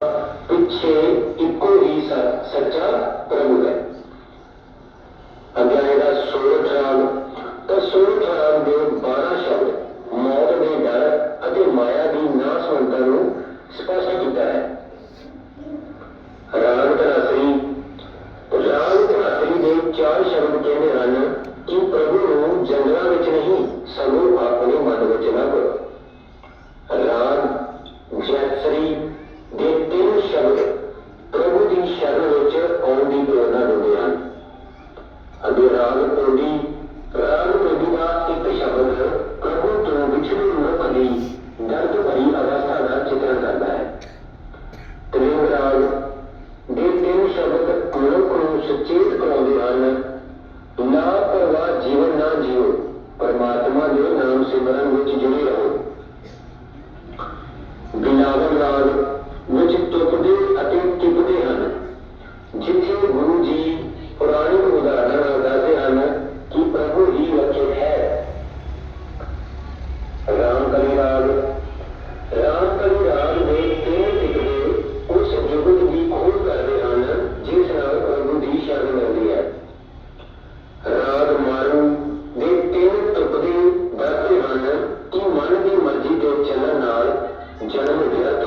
ਪਿੱਛੇ ਇੱਕੋ ਹੀ ਸੱਚਾ ਪ੍ਰਭੂ ਹੈ। ਅਗਿਆਇ ਦਾ ਸੂਰਜ ਰਾਮ ਤਾਂ ਸੂਰਜ ਰਾਮ ਦੇ 12 ਸ਼ਬਦ ਮੌਤ ਦੇ ਡਰ ਅਤੇ ਮਾਇਆ ਦੀ ਨਾਸਵੰਤਾ ਨੂੰ ਸਪਸ਼ਟ ਕੀਤਾ ਹੈ। ਰਾਮ ਤਰਾਸਰੀ ਰਾਮ ਤਰਾਸਰੀ ਦੇ ਚਾਰ ਸ਼ਬਦ ਕਹਿੰਦੇ ਹਨ ਕਿ ਪ੍ਰਭੂ ਨੂੰ ਜੰਗਲਾਂ ਵਿੱਚ ਨਹੀਂ, ਸਗੋਂ राग तोड़ी राग तोड़ी का एक शब्द प्रभु तो बिछड़े न कभी दर्द भरी अवस्था का चित्रण करता है प्रेम राग ਦੇ ਤਿੰਨ ਸ਼ਬਦ ਮਨੁੱਖ ਨੂੰ ਸੁਚੇਤ ਕਰਾਉਂਦੇ ਹਨ ਨਾ ਪਰਵਾਹ ਜੀਵਨ ਨਾ ਜੀਓ ਪਰਮਾਤਮਾ ਦੇ ਨਾਮ ਸਿਮਰਨ ਵਿੱਚ ਜੁੜੇ ਰਹੋ ਬਿਨਾਵਰ ਰਾਗ Yeah.